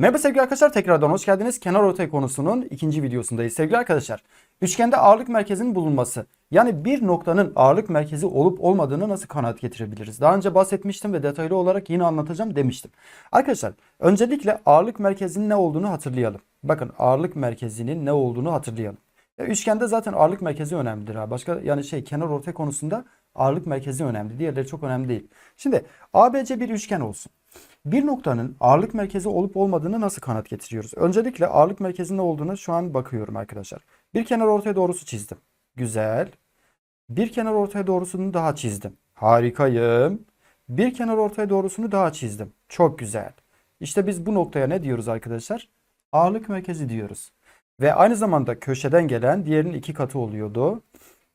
Merhaba sevgili arkadaşlar tekrardan hoş geldiniz. Kenar ortay konusunun ikinci videosundayız. Sevgili arkadaşlar üçgende ağırlık merkezinin bulunması yani bir noktanın ağırlık merkezi olup olmadığını nasıl kanaat getirebiliriz? Daha önce bahsetmiştim ve detaylı olarak yine anlatacağım demiştim. Arkadaşlar öncelikle ağırlık merkezinin ne olduğunu hatırlayalım. Bakın ağırlık merkezinin ne olduğunu hatırlayalım. Ya üçgende zaten ağırlık merkezi önemlidir ha. Başka yani şey kenar ortay konusunda ağırlık merkezi önemli. Diğerleri çok önemli değil. Şimdi ABC bir üçgen olsun. Bir noktanın ağırlık merkezi olup olmadığını nasıl kanıt getiriyoruz? Öncelikle ağırlık merkezinde olduğunu şu an bakıyorum arkadaşlar. Bir kenar ortaya doğrusu çizdim. Güzel. Bir kenar ortaya doğrusunu daha çizdim. Harikayım. Bir kenar ortaya doğrusunu daha çizdim. Çok güzel. İşte biz bu noktaya ne diyoruz arkadaşlar? Ağırlık merkezi diyoruz. Ve aynı zamanda köşeden gelen diğerinin iki katı oluyordu.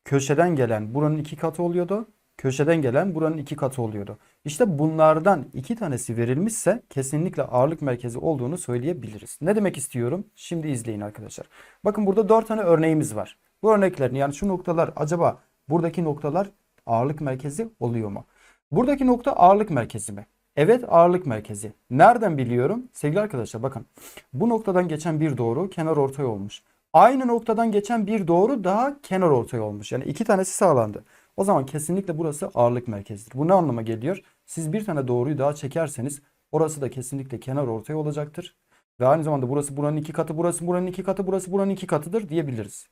Köşeden gelen buranın iki katı oluyordu. Köşeden gelen buranın iki katı oluyordu. İşte bunlardan iki tanesi verilmişse kesinlikle ağırlık merkezi olduğunu söyleyebiliriz. Ne demek istiyorum? Şimdi izleyin arkadaşlar. Bakın burada dört tane örneğimiz var. Bu örneklerin yani şu noktalar acaba buradaki noktalar ağırlık merkezi oluyor mu? Buradaki nokta ağırlık merkezi mi? Evet ağırlık merkezi. Nereden biliyorum? Sevgili arkadaşlar bakın. Bu noktadan geçen bir doğru kenar ortay olmuş. Aynı noktadan geçen bir doğru daha kenar ortay olmuş. Yani iki tanesi sağlandı. O zaman kesinlikle burası ağırlık merkezidir. Bu ne anlama geliyor? Siz bir tane doğruyu daha çekerseniz orası da kesinlikle kenar ortay olacaktır. Ve aynı zamanda burası buranın iki katı, burası buranın iki katı, burası buranın iki katıdır diyebiliriz.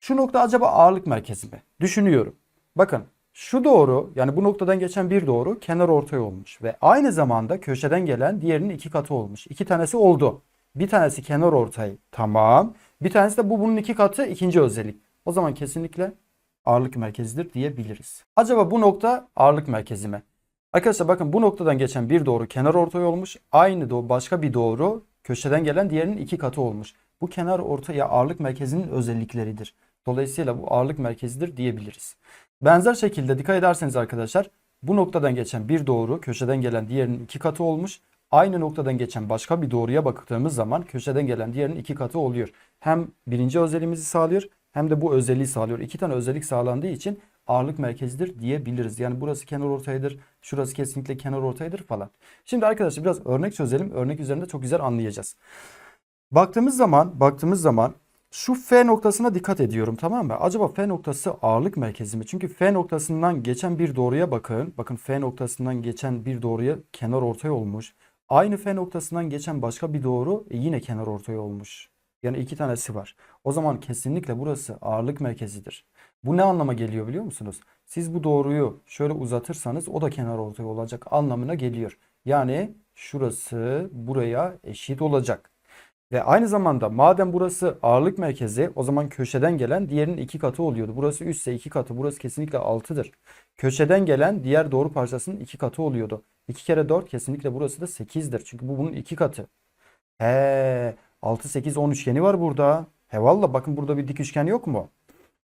Şu nokta acaba ağırlık merkezi mi? Düşünüyorum. Bakın şu doğru yani bu noktadan geçen bir doğru kenar ortay olmuş. Ve aynı zamanda köşeden gelen diğerinin iki katı olmuş. İki tanesi oldu. Bir tanesi kenar ortay. Tamam. Bir tanesi de bu bunun iki katı ikinci özellik. O zaman kesinlikle ağırlık merkezidir diyebiliriz. Acaba bu nokta ağırlık merkezi mi? Arkadaşlar bakın bu noktadan geçen bir doğru kenar ortay olmuş. Aynı doğru başka bir doğru köşeden gelen diğerinin iki katı olmuş. Bu kenar ortaya ağırlık merkezinin özellikleridir. Dolayısıyla bu ağırlık merkezidir diyebiliriz. Benzer şekilde dikkat ederseniz arkadaşlar bu noktadan geçen bir doğru köşeden gelen diğerinin iki katı olmuş. Aynı noktadan geçen başka bir doğruya baktığımız zaman köşeden gelen diğerinin iki katı oluyor. Hem birinci özelliğimizi sağlıyor hem de bu özelliği sağlıyor. İki tane özellik sağlandığı için ağırlık merkezidir diyebiliriz. Yani burası kenar ortaydır, şurası kesinlikle kenar ortaydır falan. Şimdi arkadaşlar biraz örnek çözelim. Örnek üzerinde çok güzel anlayacağız. Baktığımız zaman, baktığımız zaman şu F noktasına dikkat ediyorum tamam mı? Acaba F noktası ağırlık merkezi mi? Çünkü F noktasından geçen bir doğruya bakın. Bakın F noktasından geçen bir doğruya kenar ortay olmuş. Aynı F noktasından geçen başka bir doğru yine kenar ortay olmuş. Yani iki tanesi var. O zaman kesinlikle burası ağırlık merkezidir. Bu ne anlama geliyor biliyor musunuz? Siz bu doğruyu şöyle uzatırsanız o da kenar ortay olacak anlamına geliyor. Yani şurası buraya eşit olacak. Ve aynı zamanda madem burası ağırlık merkezi o zaman köşeden gelen diğerinin iki katı oluyordu. Burası 3 ise iki katı burası kesinlikle 6'dır. Köşeden gelen diğer doğru parçasının iki katı oluyordu. 2 kere 4 kesinlikle burası da 8'dir. Çünkü bu bunun iki katı. He 6, 8, 10 üçgeni var burada. He valla bakın burada bir dik üçgen yok mu?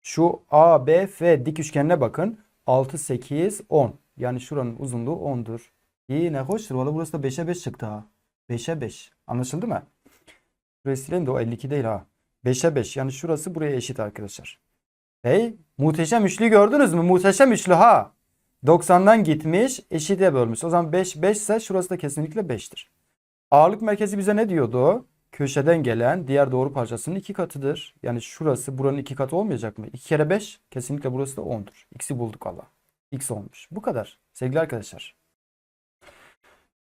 Şu A, B, F dik üçgenine bakın. 6, 8, 10. Yani şuranın uzunluğu 10'dur. İyi ne hoştur. Valla burası da 5'e 5 çıktı ha. 5'e 5. Anlaşıldı mı? Burayı silelim de o 52 değil ha. 5'e 5. Yani şurası buraya eşit arkadaşlar. Hey muhteşem üçlü gördünüz mü? Muhteşem üçlü ha. 90'dan gitmiş eşite bölmüş. O zaman 5 5 ise şurası da kesinlikle 5'tir. Ağırlık merkezi bize ne diyordu? Köşeden gelen diğer doğru parçasının iki katıdır. Yani şurası buranın iki katı olmayacak mı? 2 kere 5 kesinlikle burası da 10'dur. X'i bulduk Allah. X olmuş. Bu kadar sevgili arkadaşlar.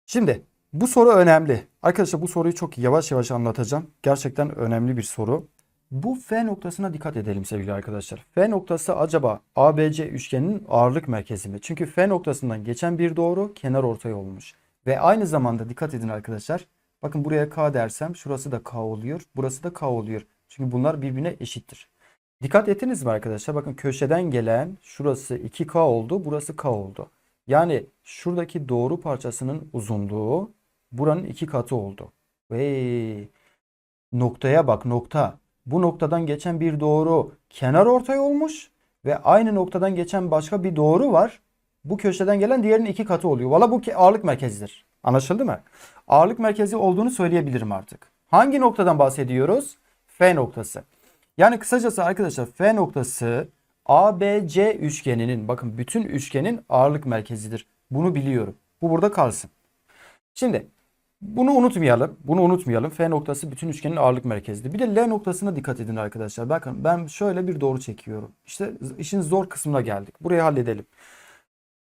Şimdi bu soru önemli. Arkadaşlar bu soruyu çok yavaş yavaş anlatacağım. Gerçekten önemli bir soru. Bu F noktasına dikkat edelim sevgili arkadaşlar. F noktası acaba ABC üçgeninin ağırlık merkezi mi? Çünkü F noktasından geçen bir doğru kenar ortay olmuş. Ve aynı zamanda dikkat edin arkadaşlar. Bakın buraya K dersem şurası da K oluyor. Burası da K oluyor. Çünkü bunlar birbirine eşittir. Dikkat ettiniz mi arkadaşlar? Bakın köşeden gelen şurası 2K oldu. Burası K oldu. Yani şuradaki doğru parçasının uzunluğu buranın iki katı oldu. Ve noktaya bak nokta. Bu noktadan geçen bir doğru kenar ortay olmuş ve aynı noktadan geçen başka bir doğru var. Bu köşeden gelen diğerinin iki katı oluyor. Valla bu ağırlık merkezidir. Anlaşıldı mı? Ağırlık merkezi olduğunu söyleyebilirim artık. Hangi noktadan bahsediyoruz? F noktası. Yani kısacası arkadaşlar F noktası ABC üçgeninin bakın bütün üçgenin ağırlık merkezidir. Bunu biliyorum. Bu burada kalsın. Şimdi Bunu unutmayalım. Bunu unutmayalım. F noktası bütün üçgenin ağırlık merkezidir. Bir de L noktasına dikkat edin arkadaşlar. Bakın ben şöyle bir doğru çekiyorum. İşte işin zor kısmına geldik. Burayı halledelim.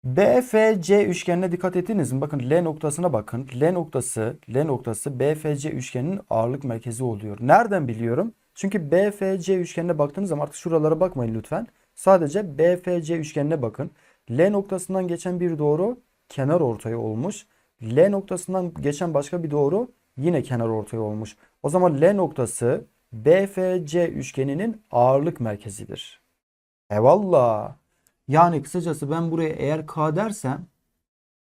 BFC üçgenine dikkat ettiniz mi? Bakın L noktasına bakın. L noktası, L noktası BFC üçgeninin ağırlık merkezi oluyor. Nereden biliyorum? Çünkü BFC üçgenine baktığınız zaman artık şuralara bakmayın lütfen. Sadece BFC üçgenine bakın. L noktasından geçen bir doğru kenar ortaya olmuş. L noktasından geçen başka bir doğru yine kenar ortaya olmuş. O zaman L noktası BFC üçgeninin ağırlık merkezidir. Eyvallah. Yani kısacası ben buraya eğer K dersem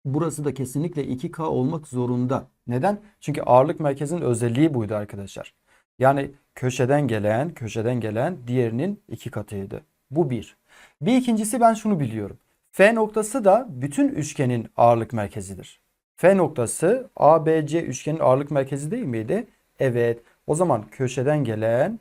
burası da kesinlikle 2K olmak zorunda. Neden? Çünkü ağırlık merkezinin özelliği buydu arkadaşlar. Yani köşeden gelen, köşeden gelen diğerinin iki katıydı. Bu bir. Bir ikincisi ben şunu biliyorum. F noktası da bütün üçgenin ağırlık merkezidir. F noktası ABC üçgenin ağırlık merkezi değil miydi? Evet. O zaman köşeden gelen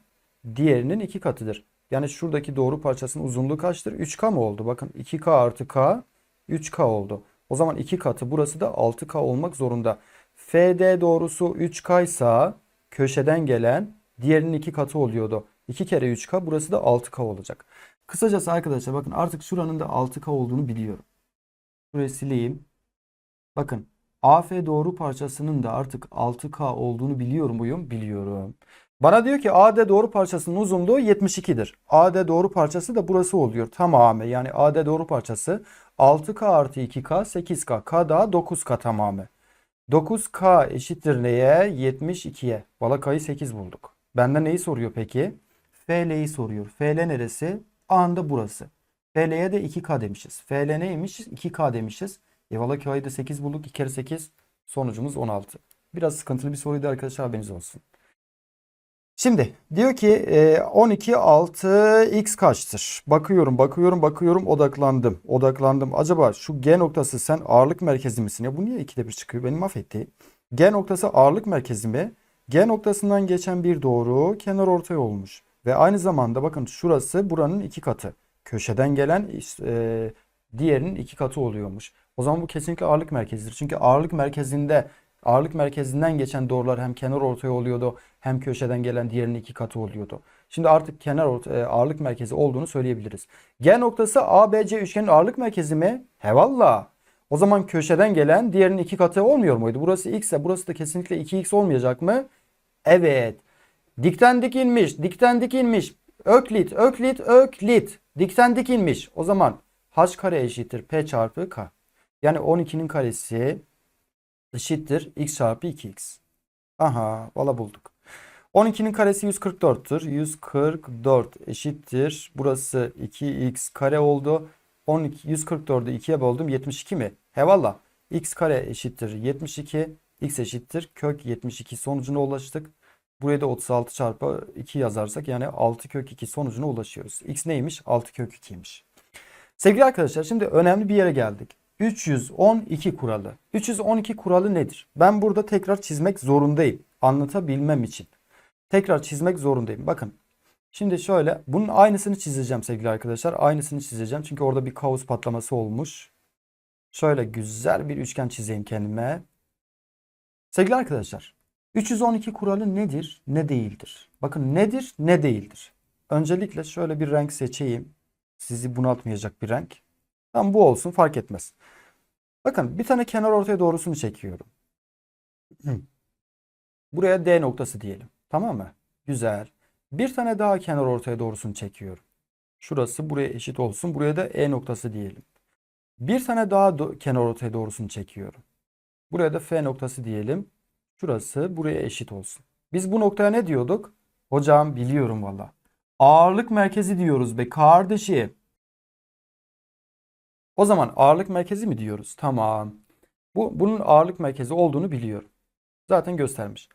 diğerinin iki katıdır. Yani şuradaki doğru parçasının uzunluğu kaçtır? 3K mı oldu? Bakın 2K artı K 3K oldu. O zaman 2 katı burası da 6K olmak zorunda. FD doğrusu 3K ise köşeden gelen diğerinin 2 katı oluyordu. 2 kere 3K burası da 6K olacak. Kısacası arkadaşlar bakın artık şuranın da 6K olduğunu biliyorum. Burayı sileyim. Bakın AF doğru parçasının da artık 6K olduğunu biliyor muyum? Biliyorum. Bana diyor ki AD doğru parçasının uzunluğu 72'dir. AD doğru parçası da burası oluyor tamamı. Yani AD doğru parçası 6K artı 2K 8K. K daha 9K tamamı. 9K eşittir neye? 72'ye. Valla K'yı 8 bulduk. Benden neyi soruyor peki? FL'yi soruyor. FL neresi? A'nda burası. FL'ye de 2K demişiz. FL neymiş? 2K demişiz. E valla K'yı da 8 bulduk. 2 kere 8 sonucumuz 16. Biraz sıkıntılı bir soruydu arkadaşlar haberiniz olsun. Şimdi diyor ki e, 12 6 x kaçtır? Bakıyorum, bakıyorum, bakıyorum, odaklandım. Odaklandım. Acaba şu G noktası sen ağırlık merkezi misin? Ya bu niye ikide bir çıkıyor? Beni mahvetti. G noktası ağırlık merkezi mi? G noktasından geçen bir doğru kenar ortaya olmuş. Ve aynı zamanda bakın şurası buranın iki katı. Köşeden gelen e, diğerinin iki katı oluyormuş. O zaman bu kesinlikle ağırlık merkezidir. Çünkü ağırlık merkezinde ağırlık merkezinden geçen doğrular hem kenar ortaya oluyordu hem köşeden gelen diğerinin iki katı oluyordu. Şimdi artık kenar e, ağırlık merkezi olduğunu söyleyebiliriz. G noktası ABC üçgenin ağırlık merkezi mi? He. O zaman köşeden gelen diğerinin iki katı olmuyor muydu? Burası x ise burası da kesinlikle 2x olmayacak mı? Evet. Dikten dik inmiş. Dikten dik inmiş. Öklit, öklit, öklit. Dikten dik inmiş. O zaman h kare eşittir p çarpı k. Yani 12'nin karesi eşittir x çarpı 2x. Aha valla bulduk. 12'nin karesi 144'tür. 144 eşittir. Burası 2x kare oldu. 12, 144'ü 2'ye böldüm. 72 mi? He valla. x kare eşittir 72. x eşittir kök 72 sonucuna ulaştık. Buraya da 36 çarpı 2 yazarsak yani 6 kök 2 sonucuna ulaşıyoruz. x neymiş? 6 kök 2'ymiş. Sevgili arkadaşlar şimdi önemli bir yere geldik. 312 kuralı. 312 kuralı nedir? Ben burada tekrar çizmek zorundayım. Anlatabilmem için. Tekrar çizmek zorundayım. Bakın. Şimdi şöyle bunun aynısını çizeceğim sevgili arkadaşlar. Aynısını çizeceğim. Çünkü orada bir kaos patlaması olmuş. Şöyle güzel bir üçgen çizeyim kendime. Sevgili arkadaşlar. 312 kuralı nedir, ne değildir? Bakın nedir, ne değildir? Öncelikle şöyle bir renk seçeyim. Sizi bunaltmayacak bir renk. Tam bu olsun fark etmez. Bakın bir tane kenar ortaya doğrusunu çekiyorum. Buraya D noktası diyelim. Tamam mı? Güzel. Bir tane daha kenar ortaya doğrusunu çekiyorum. Şurası buraya eşit olsun. Buraya da E noktası diyelim. Bir tane daha do kenar ortaya doğrusunu çekiyorum. Buraya da F noktası diyelim. Şurası buraya eşit olsun. Biz bu noktaya ne diyorduk? Hocam biliyorum valla. Ağırlık merkezi diyoruz be kardeşim. O zaman ağırlık merkezi mi diyoruz? Tamam. Bu bunun ağırlık merkezi olduğunu biliyorum. Zaten göstermiş.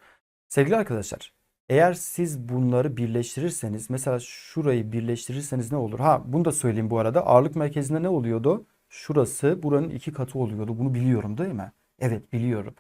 Sevgili arkadaşlar, eğer siz bunları birleştirirseniz, mesela şurayı birleştirirseniz ne olur? Ha, bunu da söyleyeyim bu arada. Ağırlık merkezinde ne oluyordu? Şurası buranın iki katı oluyordu. Bunu biliyorum değil mi? Evet, biliyorum.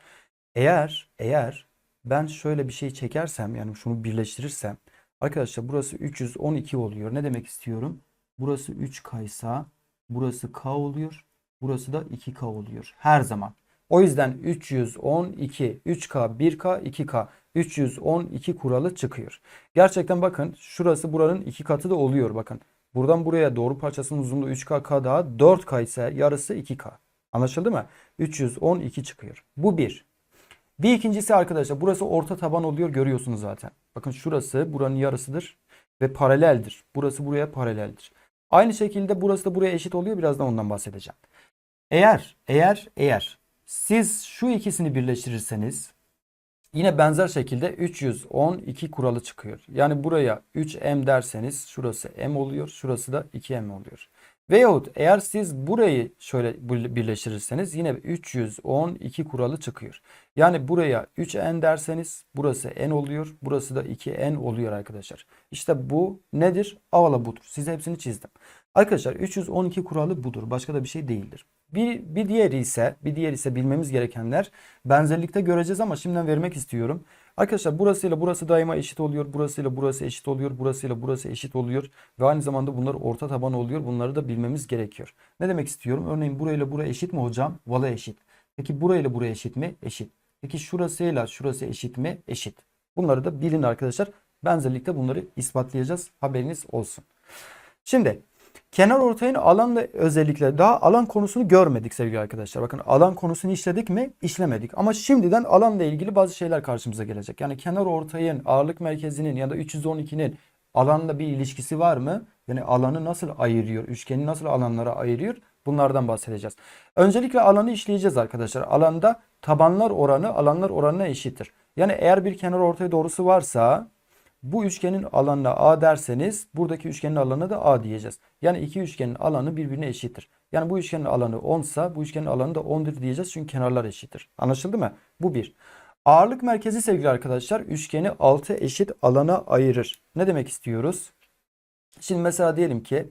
Eğer eğer ben şöyle bir şey çekersem yani şunu birleştirirsem arkadaşlar burası 312 oluyor. Ne demek istiyorum? Burası 3 kaysa burası k oluyor. Burası da 2k oluyor. Her zaman. O yüzden 312, 3K, 1K, 2K, 312 kuralı çıkıyor. Gerçekten bakın şurası buranın iki katı da oluyor bakın. Buradan buraya doğru parçasının uzunluğu 3K K daha 4K ise yarısı 2K. Anlaşıldı mı? 312 çıkıyor. Bu bir. Bir ikincisi arkadaşlar burası orta taban oluyor görüyorsunuz zaten. Bakın şurası buranın yarısıdır ve paraleldir. Burası buraya paraleldir. Aynı şekilde burası da buraya eşit oluyor. Birazdan ondan bahsedeceğim. Eğer, eğer, eğer siz şu ikisini birleştirirseniz yine benzer şekilde 312 kuralı çıkıyor. Yani buraya 3m derseniz şurası m oluyor, şurası da 2m oluyor. Veyahut eğer siz burayı şöyle birleştirirseniz yine 312 kuralı çıkıyor. Yani buraya 3n derseniz burası n oluyor. Burası da 2n oluyor arkadaşlar. İşte bu nedir? Avala budur. Size hepsini çizdim. Arkadaşlar 312 kuralı budur. Başka da bir şey değildir. Bir, bir diğeri ise bir diğer ise bilmemiz gerekenler benzerlikte göreceğiz ama şimdiden vermek istiyorum. Arkadaşlar burasıyla burası daima eşit oluyor. Burasıyla burası eşit oluyor. Burasıyla burası eşit oluyor. Ve aynı zamanda bunlar orta taban oluyor. Bunları da bilmemiz gerekiyor. Ne demek istiyorum? Örneğin burayla buraya eşit mi hocam? Vala eşit. Peki burayla buraya eşit mi? Eşit. Peki şurasıyla şurası eşit mi? Eşit. Bunları da bilin arkadaşlar. Benzerlikte bunları ispatlayacağız. Haberiniz olsun. Şimdi kenar ortayın alanla özellikle daha alan konusunu görmedik sevgili arkadaşlar. Bakın alan konusunu işledik mi? İşlemedik. Ama şimdiden alanla ilgili bazı şeyler karşımıza gelecek. Yani kenar ortayın ağırlık merkezinin ya da 312'nin alanla bir ilişkisi var mı? Yani alanı nasıl ayırıyor? Üçgeni nasıl alanlara ayırıyor? Bunlardan bahsedeceğiz. Öncelikle alanı işleyeceğiz arkadaşlar. Alanda tabanlar oranı alanlar oranına eşittir. Yani eğer bir kenar ortay doğrusu varsa bu üçgenin alanına A derseniz buradaki üçgenin alanına da A diyeceğiz. Yani iki üçgenin alanı birbirine eşittir. Yani bu üçgenin alanı 10 ise bu üçgenin alanı da 10'dur diyeceğiz. Çünkü kenarlar eşittir. Anlaşıldı mı? Bu bir. Ağırlık merkezi sevgili arkadaşlar üçgeni 6 eşit alana ayırır. Ne demek istiyoruz? Şimdi mesela diyelim ki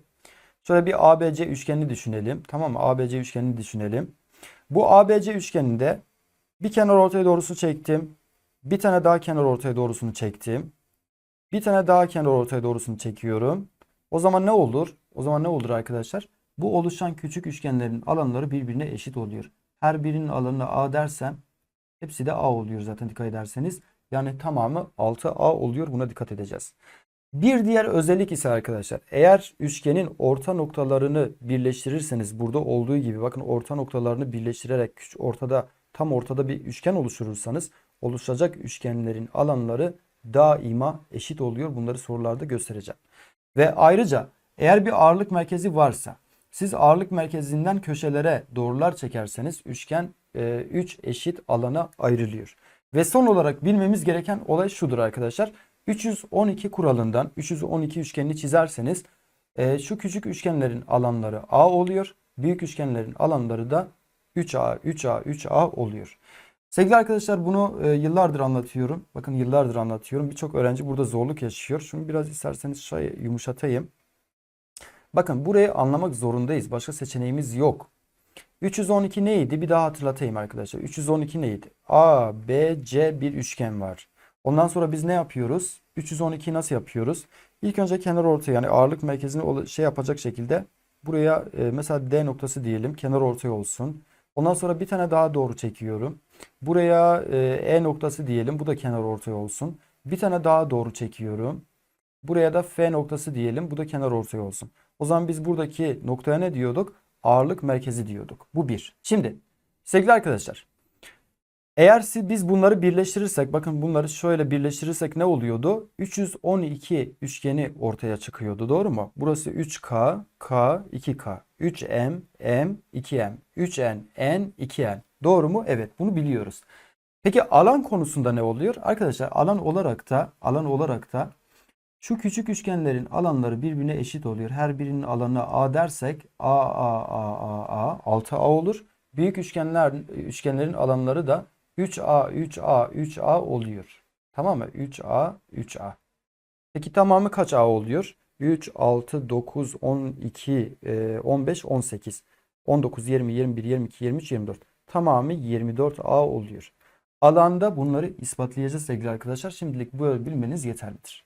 şöyle bir ABC üçgenini düşünelim. Tamam mı? ABC üçgenini düşünelim. Bu ABC üçgeninde bir kenar ortaya doğrusu çektim. Bir tane daha kenar ortaya doğrusunu çektim. Bir tane daha kenar ortaya doğrusunu çekiyorum. O zaman ne olur? O zaman ne olur arkadaşlar? Bu oluşan küçük üçgenlerin alanları birbirine eşit oluyor. Her birinin alanına A dersem hepsi de A oluyor zaten dikkat ederseniz. Yani tamamı 6A oluyor. Buna dikkat edeceğiz. Bir diğer özellik ise arkadaşlar eğer üçgenin orta noktalarını birleştirirseniz burada olduğu gibi bakın orta noktalarını birleştirerek ortada tam ortada bir üçgen oluşturursanız oluşacak üçgenlerin alanları daima eşit oluyor. Bunları sorularda göstereceğim. Ve ayrıca eğer bir ağırlık merkezi varsa siz ağırlık merkezinden köşelere doğrular çekerseniz üçgen 3 e, eşit alana ayrılıyor. Ve son olarak bilmemiz gereken olay şudur arkadaşlar. 312 kuralından 312 üçgenini çizerseniz e, şu küçük üçgenlerin alanları A oluyor. Büyük üçgenlerin alanları da 3A, 3A, 3A oluyor. Sevgili arkadaşlar bunu e, yıllardır anlatıyorum. Bakın yıllardır anlatıyorum. Birçok öğrenci burada zorluk yaşıyor. Şunu biraz isterseniz şey yumuşatayım. Bakın burayı anlamak zorundayız. Başka seçeneğimiz yok. 312 neydi? Bir daha hatırlatayım arkadaşlar. 312 neydi? A, B, C bir üçgen var. Ondan sonra biz ne yapıyoruz? 312'yi nasıl yapıyoruz? İlk önce kenar ortaya yani ağırlık merkezini şey yapacak şekilde buraya e, mesela D noktası diyelim. Kenar ortaya olsun. Ondan sonra bir tane daha doğru çekiyorum. Buraya e, E noktası diyelim. Bu da kenar ortay olsun. Bir tane daha doğru çekiyorum. Buraya da F noktası diyelim. Bu da kenar ortay olsun. O zaman biz buradaki noktaya ne diyorduk? Ağırlık merkezi diyorduk. Bu bir. Şimdi sevgili arkadaşlar eğer biz bunları birleştirirsek bakın bunları şöyle birleştirirsek ne oluyordu? 312 üçgeni ortaya çıkıyordu doğru mu? Burası 3K, K, 2K, 3M, M, 2M, 3N, N, 2N. Doğru mu? Evet bunu biliyoruz. Peki alan konusunda ne oluyor? Arkadaşlar alan olarak da alan olarak da şu küçük üçgenlerin alanları birbirine eşit oluyor. Her birinin alanına A dersek A, A, A, A, A 6A olur. Büyük üçgenler üçgenlerin alanları da 3A, 3A, 3A oluyor. Tamam mı? 3A, 3A. Peki tamamı kaç A oluyor? 3, 6, 9, 12, 15, 18, 19, 20, 21, 22, 23, 24. Tamamı 24A oluyor. Alanda bunları ispatlayacağız sevgili arkadaşlar. Şimdilik böyle bilmeniz yeterlidir.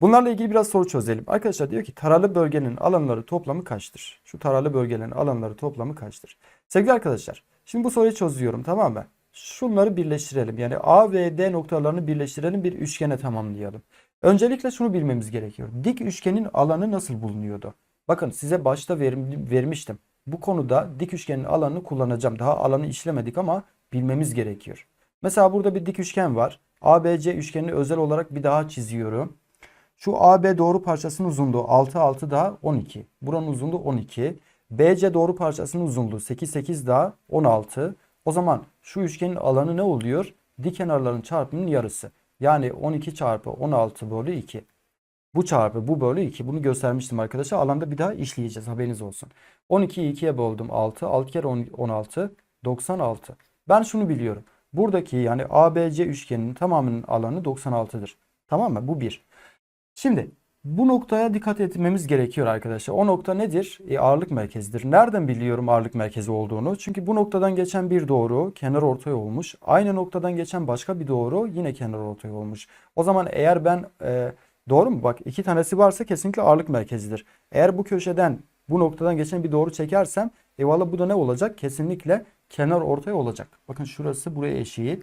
Bunlarla ilgili biraz soru çözelim. Arkadaşlar diyor ki taralı bölgenin alanları toplamı kaçtır? Şu taralı bölgenin alanları toplamı kaçtır? Sevgili arkadaşlar Şimdi bu soruyu çözüyorum tamam mı? Şunları birleştirelim. Yani A ve D noktalarını birleştirelim bir üçgene tamamlayalım. Öncelikle şunu bilmemiz gerekiyor. Dik üçgenin alanı nasıl bulunuyordu? Bakın size başta vermiştim. Bu konuda dik üçgenin alanını kullanacağım. Daha alanı işlemedik ama bilmemiz gerekiyor. Mesela burada bir dik üçgen var. ABC üçgenini özel olarak bir daha çiziyorum. Şu AB doğru parçasının uzunluğu 6 6 daha 12. Buranın uzunluğu 12. BC doğru parçasının uzunluğu 8 8 daha 16. O zaman şu üçgenin alanı ne oluyor? Dik kenarların çarpımının yarısı. Yani 12 çarpı 16 bölü 2. Bu çarpı bu bölü 2. Bunu göstermiştim arkadaşlar. Alanda bir daha işleyeceğiz. Haberiniz olsun. 12'yi 2'ye böldüm 6. 6 kere 10 16. 96. Ben şunu biliyorum. Buradaki yani ABC üçgeninin tamamının alanı 96'dır. Tamam mı? Bu bir. Şimdi bu noktaya dikkat etmemiz gerekiyor arkadaşlar. O nokta nedir? E, ağırlık merkezidir. Nereden biliyorum ağırlık merkezi olduğunu? Çünkü bu noktadan geçen bir doğru kenar ortay olmuş. Aynı noktadan geçen başka bir doğru yine kenar ortay olmuş. O zaman eğer ben e, doğru mu? Bak iki tanesi varsa kesinlikle ağırlık merkezidir. Eğer bu köşeden bu noktadan geçen bir doğru çekersem eyvallah bu da ne olacak? Kesinlikle kenar ortay olacak. Bakın şurası buraya eşit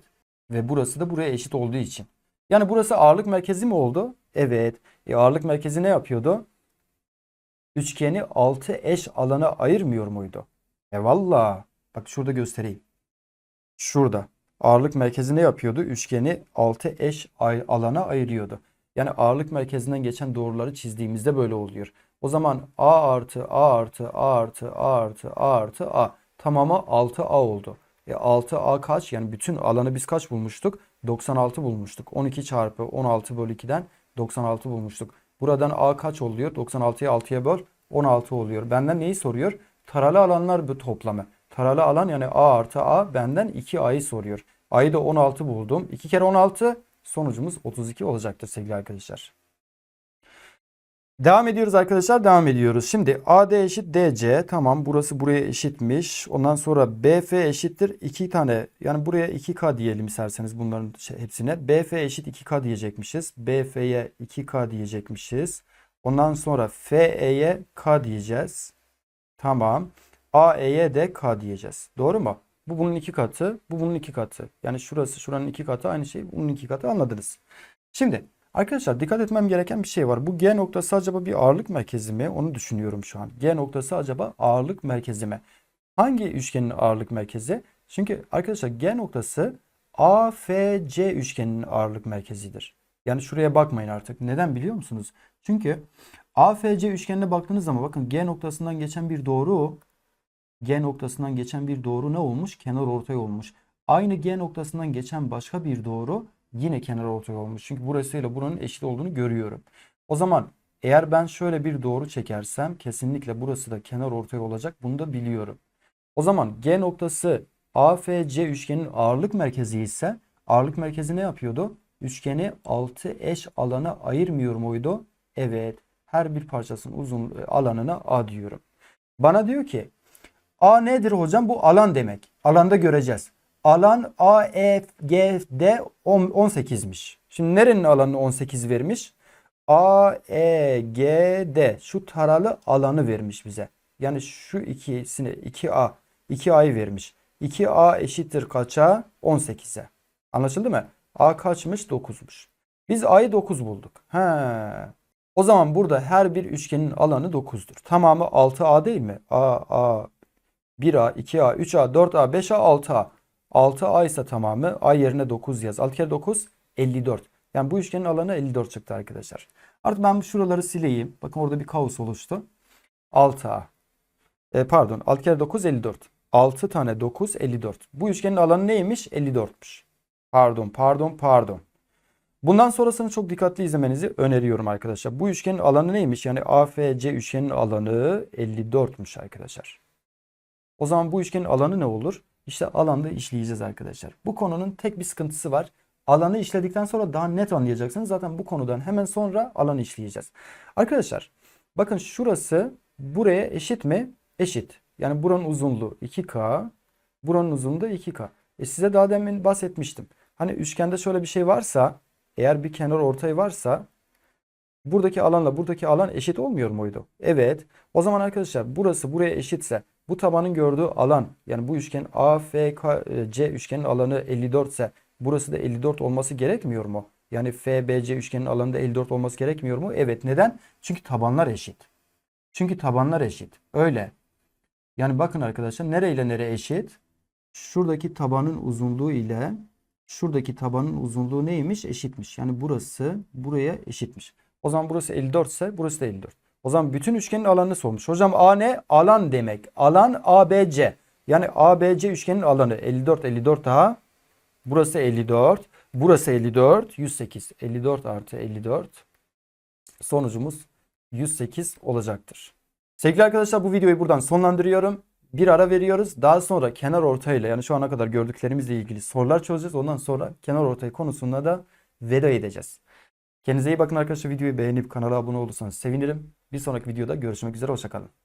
ve burası da buraya eşit olduğu için. Yani burası ağırlık merkezi mi oldu? Evet. E ağırlık merkezi ne yapıyordu? Üçgeni 6 eş alana ayırmıyor muydu? E valla. Bak şurada göstereyim. Şurada. Ağırlık merkezi ne yapıyordu? Üçgeni 6 eş alana ayırıyordu. Yani ağırlık merkezinden geçen doğruları çizdiğimizde böyle oluyor. O zaman A artı A artı A artı A artı A artı A tamamı 6A oldu. E 6A kaç? Yani bütün alanı biz kaç bulmuştuk? 96 bulmuştuk. 12 çarpı 16 bölü 2'den 96 bulmuştuk. Buradan A kaç oluyor? 96'yı 6'ya böl 16 oluyor. Benden neyi soruyor? Taralı alanlar bu toplamı. Taralı alan yani A artı A benden 2A'yı soruyor. A'yı da 16 buldum. 2 kere 16 sonucumuz 32 olacaktır sevgili arkadaşlar. Devam ediyoruz arkadaşlar. Devam ediyoruz. Şimdi AD eşit DC. Tamam burası buraya eşitmiş. Ondan sonra BF eşittir 2 tane. Yani buraya 2K diyelim isterseniz bunların şey, hepsine. BF eşit 2K diyecekmişiz. BF'ye 2K diyecekmişiz. Ondan sonra FE'ye K diyeceğiz. Tamam. AE'ye de K diyeceğiz. Doğru mu? Bu bunun iki katı. Bu bunun iki katı. Yani şurası şuranın iki katı aynı şey. Bunun iki katı anladınız. Şimdi Arkadaşlar dikkat etmem gereken bir şey var. Bu G noktası acaba bir ağırlık merkezi mi? Onu düşünüyorum şu an. G noktası acaba ağırlık merkezi mi? Hangi üçgenin ağırlık merkezi? Çünkü arkadaşlar G noktası AFC üçgeninin ağırlık merkezidir. Yani şuraya bakmayın artık. Neden biliyor musunuz? Çünkü AFC üçgenine baktığınız zaman bakın G noktasından geçen bir doğru G noktasından geçen bir doğru ne olmuş? Kenar ortay olmuş. Aynı G noktasından geçen başka bir doğru yine kenar ortay olmuş. Çünkü burasıyla buranın eşit olduğunu görüyorum. O zaman eğer ben şöyle bir doğru çekersem kesinlikle burası da kenar ortay olacak. Bunu da biliyorum. O zaman G noktası AFC üçgenin ağırlık merkezi ise ağırlık merkezi ne yapıyordu? Üçgeni 6 eş alana ayırmıyor muydu? Evet. Her bir parçasının uzun alanına A diyorum. Bana diyor ki A nedir hocam? Bu alan demek. Alanda göreceğiz. Alan AEG'de 18'miş. Şimdi nerenin alanını 18 vermiş? AEG'de şu taralı alanı vermiş bize. Yani şu ikisini 2A 2A'yı vermiş. 2A eşittir kaça? 18'e. Anlaşıldı mı? A kaçmış? 9'muş. Biz A'yı 9 bulduk. He. O zaman burada her bir üçgenin alanı 9'dur. Tamamı 6A değil mi? A, A, 1A, 2A, 3A, 4A, 5A, 6A. 6A ise tamamı A yerine 9 yaz. 6 kere 9 54. Yani bu üçgenin alanı 54 çıktı arkadaşlar. Artık ben şuraları sileyim. Bakın orada bir kaos oluştu. 6A. E, pardon 6 kere 9 54. 6 tane 9 54. Bu üçgenin alanı neymiş? 54'müş. Pardon pardon pardon. Bundan sonrasını çok dikkatli izlemenizi öneriyorum arkadaşlar. Bu üçgenin alanı neymiş? Yani AFC üçgenin alanı 54'müş arkadaşlar. O zaman bu üçgenin alanı ne olur? İşte alanda işleyeceğiz arkadaşlar. Bu konunun tek bir sıkıntısı var. Alanı işledikten sonra daha net anlayacaksınız. Zaten bu konudan hemen sonra alanı işleyeceğiz. Arkadaşlar bakın şurası buraya eşit mi? Eşit. Yani buranın uzunluğu 2K. Buranın uzunluğu 2K. E size daha demin bahsetmiştim. Hani üçgende şöyle bir şey varsa eğer bir kenar ortay varsa buradaki alanla buradaki alan eşit olmuyor muydu? Evet. O zaman arkadaşlar burası buraya eşitse bu tabanın gördüğü alan yani bu üçgen AFC üçgenin alanı 54 ise burası da 54 olması gerekmiyor mu? Yani FBC üçgenin alanında 54 olması gerekmiyor mu? Evet. Neden? Çünkü tabanlar eşit. Çünkü tabanlar eşit. Öyle. Yani bakın arkadaşlar nereyle nereye eşit? Şuradaki tabanın uzunluğu ile şuradaki tabanın uzunluğu neymiş? Eşitmiş. Yani burası buraya eşitmiş. O zaman burası 54 ise burası da 54. O zaman bütün üçgenin alanını sormuş. Hocam A ne? Alan demek. Alan ABC. Yani ABC üçgenin alanı 54 54 daha. Burası 54. Burası 54. 108. 54 artı 54. Sonucumuz 108 olacaktır. Sevgili arkadaşlar bu videoyu buradan sonlandırıyorum. Bir ara veriyoruz. Daha sonra kenar ortayla yani şu ana kadar gördüklerimizle ilgili sorular çözeceğiz. Ondan sonra kenar ortay konusunda da veda edeceğiz. Kendinize iyi bakın arkadaşlar. Videoyu beğenip kanala abone olursanız sevinirim. Bir sonraki videoda görüşmek üzere. Hoşçakalın.